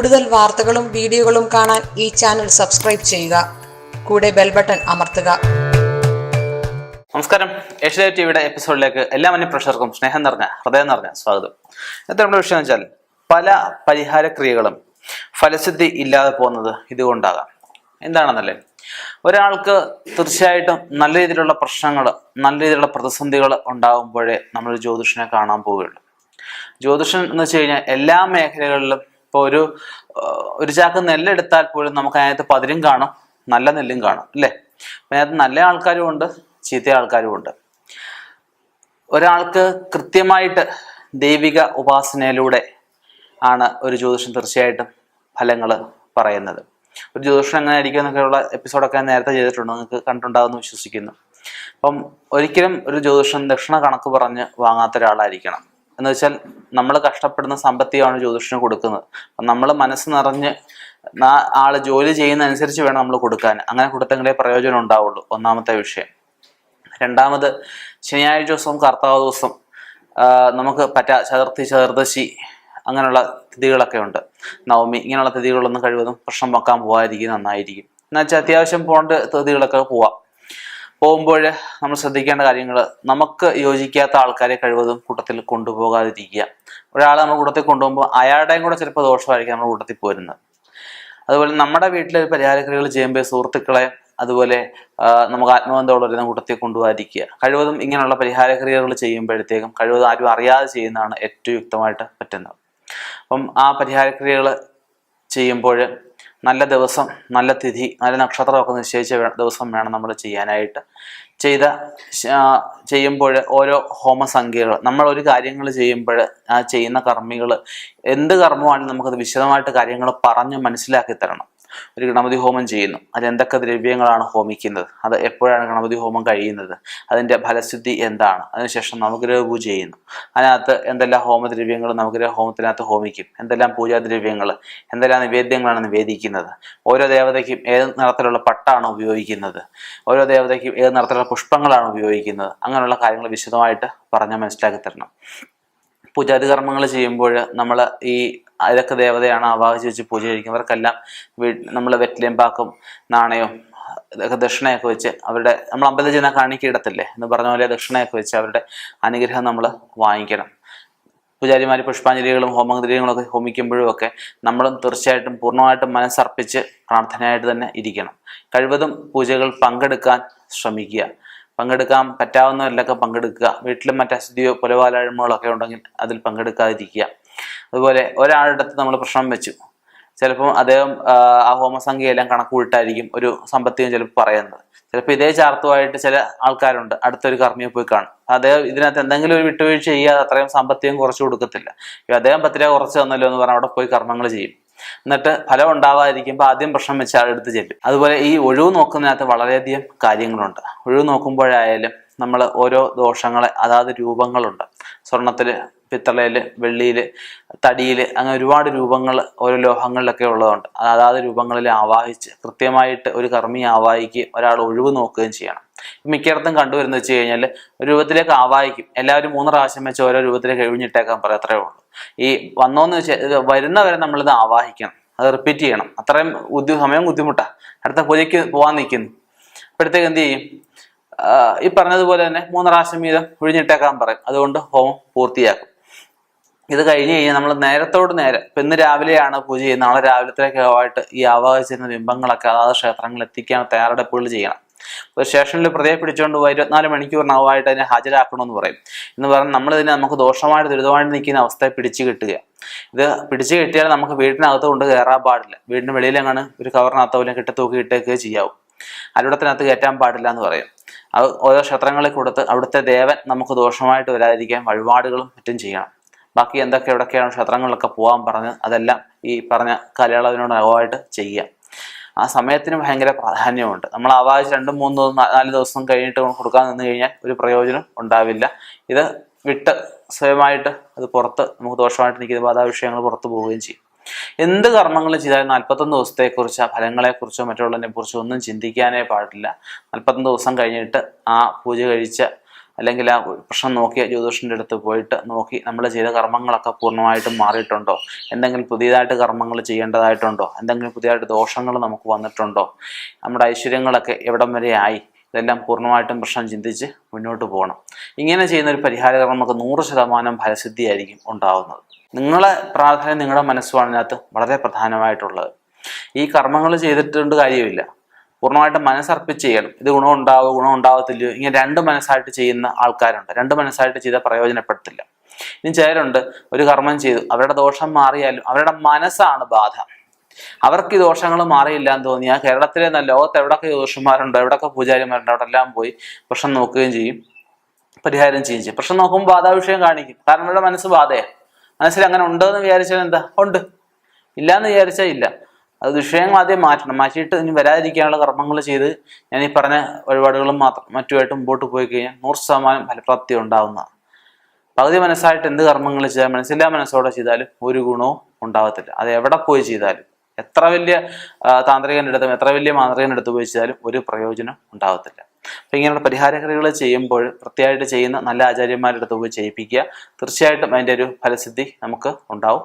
കൂടുതൽ വാർത്തകളും വീഡിയോകളും കാണാൻ ഈ ചാനൽ സബ്സ്ക്രൈബ് ചെയ്യുക. കൂടെ ബെൽ ബട്ടൺ അമർത്തുക. നമസ്കാരം. ഏഷ്യ ടിവിയുടെ എപ്പിസോഡിലേക്ക് എല്ലാ മന്യ പ്രഷർക്കും സ്നേഹം നിറഞ്ഞ ഹൃദയം നിറഞ്ഞ സ്വാഗതം. എത്ര നമ്മുടെ വിഷയം വെച്ചാൽ പല പരിഹാര ക്രിയകളും ഫലസിദ്ധി ഇല്ലാതെ പോകുന്നത് ഇതുകൊണ്ടാകാം. എന്താണെന്നല്ലേ? ഒരാൾക്ക് തീർച്ചയായിട്ടും നല്ല രീതിയിലുള്ള പ്രശ്നങ്ങൾ നല്ല രീതിയിലുള്ള പ്രതിസന്ധികൾ ഉണ്ടാകുമ്പോഴേ നമ്മൾ ജ്യോതിഷനെ കാണാൻ പോവുകയുള്ളൂ. ജ്യോതിഷൻ എന്ന് വെച്ച് കഴിഞ്ഞാൽ എല്ലാ മേഖലകളിലും ഇപ്പോൾ ഒരു ഒരു ചാക്ക് നെല്ലെടുത്താൽ പോലും നമുക്ക് അതിനകത്ത് പതിരും കാണും നല്ല നെല്ലും കാണും അല്ലേ? അപ്പം അതിനകത്ത് നല്ല ആൾക്കാരും ഉണ്ട് ചീത്ത ആൾക്കാരും ഉണ്ട്. ഒരാൾക്ക് കൃത്യമായിട്ട് ദൈവിക ഉപാസനയിലൂടെ ആണ് ഒരു ജ്യോതിഷം തീർച്ചയായിട്ടും ഫലങ്ങൾ പറയുന്നത്. ഒരു ജ്യോതിഷം എങ്ങനെ ആയിരിക്കും എന്നൊക്കെയുള്ള എപ്പിസോഡൊക്കെ ഞാൻ നേരത്തെ ചെയ്തിട്ടുണ്ട് നിങ്ങൾക്ക് കണ്ടിട്ടുണ്ടാകുമെന്ന് വിശ്വസിക്കുന്നു. അപ്പം ഒരിക്കലും ഒരു ജ്യോതിഷം ദക്ഷിണ കണക്ക് പറഞ്ഞ് വാങ്ങാത്ത ഒരാളായിരിക്കണം. എന്ന് വെച്ചാൽ നമ്മൾ കഷ്ടപ്പെടുന്ന സാമ്പത്തികമാണ് ജ്യോതിഷന് കൊടുക്കുന്നത്. നമ്മൾ മനസ്സ് നിറഞ്ഞ് ആൾ ജോലി ചെയ്യുന്ന അനുസരിച്ച് വേണം നമ്മൾ കൊടുക്കാൻ. അങ്ങനെ കൊടുത്തെങ്കിലേ പ്രയോജനം ഉണ്ടാവുള്ളൂ. ഒന്നാമത്തെ വിഷയം. രണ്ടാമത് ശനിയാഴ്ച ദിവസവും കർത്താവ് ദിവസം നമുക്ക് പറ്റാ ചതുർത്ഥി ചതുർദശി അങ്ങനെയുള്ള തിഥികളൊക്കെ ഉണ്ട്. നവമി ഇങ്ങനെയുള്ള തിഥികളൊന്നും കഴിവതും പ്രശ്നം വെക്കാൻ പോകാതിരിക്കും നന്നായിരിക്കും. എന്നുവെച്ചാൽ അത്യാവശ്യം പോകേണ്ട തിഥികളൊക്കെ പോവാം. പോകുമ്പോൾ നമ്മൾ ശ്രദ്ധിക്കേണ്ട കാര്യങ്ങൾ നമുക്ക് യോജിക്കാത്ത ആൾക്കാരെ കഴിവതും കൂട്ടത്തിൽ കൊണ്ടുപോകാതിരിക്കുക. ഒരാളെ നമ്മൾ കൂട്ടത്തിൽ കൊണ്ടുപോകുമ്പോൾ അയാളുടെയും കൂടെ ചിലപ്പോൾ ദോഷമായിരിക്കും നമ്മൾ കൂട്ടത്തിൽ പോരുന്നത്. അതുപോലെ നമ്മുടെ വീട്ടിലെ പരിഹാരക്രിയകൾ ചെയ്യുമ്പോൾ സുഹൃത്തുക്കളെ അതുപോലെ നമുക്ക് ആത്മബന്ധമുള്ളവരെ കൂട്ടത്തിൽ കൊണ്ടുപോകാതിരിക്കുക. കഴിവതും ഇങ്ങനെയുള്ള പരിഹാരക്രിയകൾ ചെയ്യുമ്പോഴത്തേക്കും കഴിവതും ആരും അറിയാതെ ചെയ്യുന്നതാണ് ഏറ്റവും യുക്തമായിട്ട് പറ്റുന്നത്. അപ്പം ആ പരിഹാരക്രിയകൾ ചെയ്യുമ്പോൾ നല്ല ദിവസം നല്ല തിഥി നല്ല നക്ഷത്രമൊക്കെ നിശ്ചയിച്ച ദിവസം വേണം നമ്മൾ ചെയ്യാനായിട്ട്. ചെയ്ത ചെയ്യുമ്പോൾ ഓരോ ഹോമസംഖ്യകൾ നമ്മൾ ഒരു കാര്യങ്ങൾ ചെയ്യുമ്പോൾ ആ ചെയ്യുന്ന കർമ്മികൾ എന്ത് കർമ്മമാണെങ്കിലും നമുക്കത് വിശദമായിട്ട് കാര്യങ്ങൾ പറഞ്ഞ് മനസ്സിലാക്കി തരണം. ഒരു ഗണപതി ഹോമം ചെയ്യുന്നു. അത് എന്തൊക്കെ ദ്രവ്യങ്ങളാണ് ഹോമിക്കുന്നത്? അത് എപ്പോഴാണ് ഗണപതി ഹോമം കഴിയുന്നത്? അതിന്റെ ഫലസ്ഥിതി എന്താണ്? അതിനുശേഷം നവഗ്രഹ പൂജ ചെയ്യുന്നു. അതിനകത്ത് എന്തെല്ലാം ഹോമദ്രവ്യങ്ങൾ നവഗ്രഹ ഹോമത്തിനകത്ത് ഹോമിക്കും? എന്തെല്ലാം പൂജാദ്രവ്യങ്ങൾ? എന്തെല്ലാം നിവേദ്യങ്ങളാണ് നിവേദിക്കുന്നത്? ഓരോ ദേവതയ്ക്കും ഏത് നിറത്തിലുള്ള പട്ടാണ് ഉപയോഗിക്കുന്നത്? ഓരോ ദേവതയ്ക്കും ഏത് നിറത്തിലുള്ള പുഷ്പങ്ങളാണ് ഉപയോഗിക്കുന്നത്? അങ്ങനെയുള്ള കാര്യങ്ങൾ വിശദമായിട്ട് പറഞ്ഞ് മനസ്സിലാക്കി തരണം. പൂജാതി കർമ്മങ്ങൾ ചെയ്യുമ്പോൾ നമ്മൾ ഈ ഇതൊക്കെ ദേവതയാണ് ആവാഹിച്ച് വെച്ച് പൂജ കഴിക്കുന്നവർക്കെല്ലാം വീ നമ്മൾ വെറ്റിലേമ്പാക്കും നാണയവും ഇതൊക്കെ ദക്ഷിണയൊക്കെ വെച്ച് അവരുടെ നമ്മൾ അമ്പലത്തിൽ ചെന്നാൽ കാണിക്കിടത്തില്ലേ എന്ന് പറഞ്ഞ പോലെ ദക്ഷിണയൊക്കെ വെച്ച് അവരുടെ അനുഗ്രഹം നമ്മൾ വാങ്ങിക്കണം. പൂജാരിമാർ പുഷ്പാഞ്ജലികളും ഒക്കെ ഹോമിക്കുമ്പോഴും ഒക്കെ നമ്മളും തീർച്ചയായിട്ടും പൂർണമായിട്ടും മനസ്സർപ്പിച്ച് പ്രാർത്ഥനയായിട്ട് തന്നെ ഇരിക്കണം. കഴിവതും പൂജകൾ പങ്കെടുക്കാൻ ശ്രമിക്കുക. പങ്കെടുക്കാൻ പറ്റാവുന്നവരിലൊക്കെ പങ്കെടുക്കുക. വീട്ടിലും മറ്റ് അശുദ്ധിയോ പുലവാലാഴ്മകളൊക്കെ ഉണ്ടെങ്കിൽ അതിൽ പങ്കെടുക്കാതിരിക്കുക. അതുപോലെ ഒരാളുടെ അടുത്ത് നമ്മൾ പ്രശ്നം വെച്ചു. ചിലപ്പോൾ അദ്ദേഹം ആ, ഹോമസംഖ്യയെല്ലാം കണക്ക് കൂട്ടായിരിക്കും ഒരു സമ്പത്തിയും ചിലപ്പോൾ പറയുന്നത്. ചിലപ്പോൾ ഇതേ ചാർത്തുമായിട്ട് ചില ആൾക്കാരുണ്ട്. അടുത്തൊരു കർമ്മിയെ പോയി കാണും. അദ്ദേഹം ഇതിനകത്ത് എന്തെങ്കിലും ഒരു വിട്ടുവീഴ്ച ചെയ്യാതെ അത്രയും സമ്പത്തിയും കുറച്ച് കൊടുക്കത്തില്ല. അദ്ദേഹം പത്ത് രൂപ കുറച്ച് തന്നല്ലോ എന്ന് പറഞ്ഞാൽ അവിടെ പോയി കർമ്മങ്ങൾ ചെയ്യും. എന്നിട്ട് ഫലം ഉണ്ടാവാതിരിക്കുമ്പോൾ ആദ്യം പ്രശ്നം വെച്ച് ആളെടുത്ത് ചെല്ലും. അതുപോലെ ഈ ഒഴിവ് നോക്കുന്നതിനകത്ത് വളരെയധികം കാര്യങ്ങളുണ്ട്. ഒഴിവ് നോക്കുമ്പോഴായാലും നമ്മൾ ഓരോ ദോഷങ്ങളെ അതാത് രൂപങ്ങളുണ്ട്. സ്വർണത്തിൽ പിത്തളയിൽ വെള്ളിയിൽ തടിയിൽ അങ്ങനെ ഒരുപാട് രൂപങ്ങൾ ഓരോ ലോഹങ്ങളിലൊക്കെ ഉള്ളതുകൊണ്ട് അത് അതാത് രൂപങ്ങളിൽ ആവാഹിച്ച് കൃത്യമായിട്ട് ഒരു കർമ്മി ആവാഹിക്കുകയും ഒരാൾ ഒഴിവ് നോക്കുകയും ചെയ്യണം. മിക്കയിടത്തും കണ്ടുവരുന്നത് വെച്ച് കഴിഞ്ഞാൽ രൂപത്തിലേക്ക് ആവാഹിക്കും. എല്ലാവരും മൂന്ന് പ്രാവശ്യം വെച്ച് ഓരോ രൂപത്തിലേക്ക് കഴിഞ്ഞിട്ടേക്കാൻ പറയും അത്രേ ഉള്ളൂ. ഈ വന്നോന്ന് വെച്ചാൽ വരുന്നവരെ നമ്മളിത് ആവാഹിക്കണം. അത് റിപ്പീറ്റ് ചെയ്യണം. അത്രയും ബുദ്ധി സമയം ബുദ്ധിമുട്ടാണ് അടുത്ത പൂജയ്ക്ക് പോകാൻ നിൽക്കുന്നു അപ്പോഴത്തേക്ക് എന്ത് ചെയ്യും? ഈ പറഞ്ഞതുപോലെ തന്നെ മൂന്ന് പ്രാവശ്യം വീതം ഒഴിഞ്ഞിട്ടേക്കാൻ പറയും. അതുകൊണ്ട് ഹോമം പൂർത്തിയാക്കും. ഇത് കഴിഞ്ഞ് കഴിഞ്ഞാൽ നമ്മൾ നേരത്തോട് നേരെ ഇപ്പം ഇന്ന് രാവിലെയാണ് പൂജ ചെയ്യുന്നത്. നാളെ രാവിലത്തേക്കായിട്ട് ഈ ആവാഹിച്ചിരുന്ന ബിംബങ്ങളൊക്കെ അതാത് ക്ഷേത്രങ്ങളിൽ എത്തിക്കാൻ തയ്യാറെടുപ്പുകൾ ചെയ്യണം. ഒരു സ്റ്റേഷനിൽ പ്രതിയെ പിടിച്ചുകൊണ്ട് പോയി ഇരുപത്തിനാല് നവായിട്ട് അതിനെ ഹാജരാക്കണമെന്ന് പറയും. എന്ന് പറഞ്ഞാൽ നമ്മൾ ഇതിനെ നമുക്ക് ദോഷമായിട്ട് ദുരിതമായിട്ട് നിൽക്കുന്ന അവസ്ഥയെ പിടിച്ചു കിട്ടുക. ഇത് പിടിച്ചു കിട്ടിയാൽ നമുക്ക് വീടിനകത്ത് കൊണ്ട് കയറാൻ പാടില്ല. വീടിന് വെളിയിലെങ്ങാണ് ഒരു കവറിനകത്തോ അല്ലെങ്കിൽ കെട്ടി ഇട്ടേക്കുക ചെയ്യാവും. അരുടത്തിനകത്ത് കയറ്റാൻ പാടില്ല എന്ന് പറയും. അത് ഓരോ ക്ഷേത്രങ്ങളിൽ കൊടുത്ത് അവിടുത്തെ ദേവൻ നമുക്ക് ദോഷമായിട്ട് വരാതിരിക്കാൻ വഴിപാടുകളും മറ്റും ചെയ്യണം. ബാക്കി എന്തൊക്കെ എവിടൊക്കെയാണ് ക്ഷേത്രങ്ങളിലൊക്കെ പോകാൻ പറഞ്ഞ് അതെല്ലാം ഈ പറഞ്ഞ കാലയളവിനോട് അകമായിട്ട് ചെയ്യുക. ആ സമയത്തിന് ഭയങ്കര പ്രാധാന്യമുണ്ട്. നമ്മൾ ആവാഹിച്ച് രണ്ടും മൂന്ന് നാല് ദിവസം കഴിഞ്ഞിട്ട് കൊടുക്കാൻ നിന്ന് കഴിഞ്ഞാൽ ഒരു പ്രയോജനം ഉണ്ടാവില്ല. ഇത് വിട്ട് സ്വയമായിട്ട് അത് പുറത്ത് നമുക്ക് ദോഷമായിട്ട് നിൽക്കുന്ന ബാധാ വിഷയങ്ങൾ പുറത്തു പോവുകയും ചെയ്യും. എന്ത് കർമ്മങ്ങൾ ചെയ്താലും നാൽപ്പത്തൊന്ന് ദിവസത്തെക്കുറിച്ചോ ഫലങ്ങളെക്കുറിച്ചോ മറ്റുള്ളതിനെ കുറിച്ചോ ഒന്നും ചിന്തിക്കാനേ പാടില്ല. നാൽപ്പത്തൊന്ന് ദിവസം കഴിഞ്ഞിട്ട് ആ പൂജ കഴിച്ച അല്ലെങ്കിൽ ആ പ്രശ്നം നോക്കിയ ജ്യോതിഷന്റെ അടുത്ത് പോയിട്ട് നോക്കി നമ്മൾ ചെയ്ത കർമ്മങ്ങളൊക്കെ പൂർണമായിട്ടും മാറിയിട്ടുണ്ടോ? എന്തെങ്കിലും പുതിയതായിട്ട് കർമ്മങ്ങൾ ചെയ്യേണ്ടതായിട്ടുണ്ടോ? എന്തെങ്കിലും പുതിയതായിട്ട് ദോഷങ്ങൾ നമുക്ക് വന്നിട്ടുണ്ടോ? നമ്മുടെ ഐശ്വര്യങ്ങളൊക്കെ എവിടം വരെ ആയി? ഇതെല്ലാം പൂർണമായിട്ടും പ്രശ്നം ചിന്തിച്ച് മുന്നോട്ട് പോകണം. ഇങ്ങനെ ചെയ്യുന്ന ഒരു പരിഹാര കർമ്മം നമുക്ക് നൂറ് ശതമാനം ഫലസിദ്ധിയായിരിക്കും ഉണ്ടാവുന്നത്. നിങ്ങളെ പ്രാധാന്യം നിങ്ങളുടെ മനസ്സുമാണ് ഇതിനകത്ത് വളരെ പ്രധാനമായിട്ടുള്ളത്. ഈ കർമ്മങ്ങൾ ചെയ്തിട്ടുണ്ട് കാര്യമില്ല. പൂർണമായിട്ടും മനസ്സർപ്പിച്ച് ചെയ്യണം. ഇത് ഗുണം ഉണ്ടാവുക ഗുണം ഉണ്ടാവത്തില്ലയോ ഇങ്ങനെ രണ്ട് മനസ്സായിട്ട് ചെയ്യുന്ന ആൾക്കാരുണ്ട്. രണ്ട് മനസ്സായിട്ട് ചെയ്താൽ പ്രയോജനപ്പെടുത്തില്ല. ഇനി ചിലരുണ്ട് ഒരു കർമ്മം ചെയ്തു അവരുടെ ദോഷം മാറിയാലും അവരുടെ മനസ്സാണ് ബാധ. അവർക്ക് ഈ ദോഷങ്ങൾ മാറിയില്ല എന്ന് തോന്നിയാൽ കേരളത്തിലെ ലോകത്ത് എവിടെയൊക്കെ ദോഷന്മാരുണ്ടോ എവിടെയൊക്കെ പൂജാരിമാരുണ്ടോ അവിടെ എല്ലാം പോയി പ്രശ്നം നോക്കുകയും ചെയ്യും പരിഹാരം ചെയ്യുകയും ചെയ്യും. പ്രശ്നം നോക്കുമ്പോൾ ബാധാവിഷയം കാണിക്കും. കാരണം അവരുടെ മനസ്സ് ബാധയാണ്. മനസ്സിൽ അങ്ങനെ ഉണ്ടോ എന്ന് വിചാരിച്ചാൽ എന്താ? ഉണ്ട്. ഇല്ല എന്ന് വിചാരിച്ചാൽ ഇല്ല. അത് വിഷയങ്ങൾ ആദ്യം മാറ്റണം. മാറ്റിയിട്ട് ഇനി വരാതിരിക്കാനുള്ള കർമ്മങ്ങൾ ചെയ്ത് ഞാൻ ഈ പറഞ്ഞ വഴിപാടുകളും മാത്രം മറ്റുമായിട്ട് മുമ്പോട്ട് പോയി കഴിഞ്ഞാൽ നൂറ് ശതമാനം ഫലപ്രാപ്തി ഉണ്ടാവുന്നതാണ്. പകുതി മനസ്സായിട്ട് എന്ത് കർമ്മങ്ങൾ ചെയ്താൽ മനസ്സില്ലാ മനസ്സോടെ ചെയ്താലും ഒരു ഗുണവും ഉണ്ടാവത്തില്ല. അത് എവിടെ പോയി ചെയ്താലും എത്ര വലിയ താന്ത്രികന്റെ അടുത്തും എത്ര വലിയ മാന്ത്രികന്റെ അടുത്ത് പോയി ചെയ്താലും ഒരു പ്രയോജനം ഉണ്ടാവത്തില്ല. അപ്പം ഇങ്ങനെയുള്ള പരിഹാരക്രിയകൾ ചെയ്യുമ്പോൾ വൃത്തിയായിട്ട് ചെയ്യുന്ന നല്ല ആചാര്യന്മാരുടെ അടുത്ത് പോയി ചെയ്യിപ്പിക്കുക. തീർച്ചയായിട്ടും അതിന്റെ ഒരു ഫലസിദ്ധി നമുക്ക് ഉണ്ടാവും.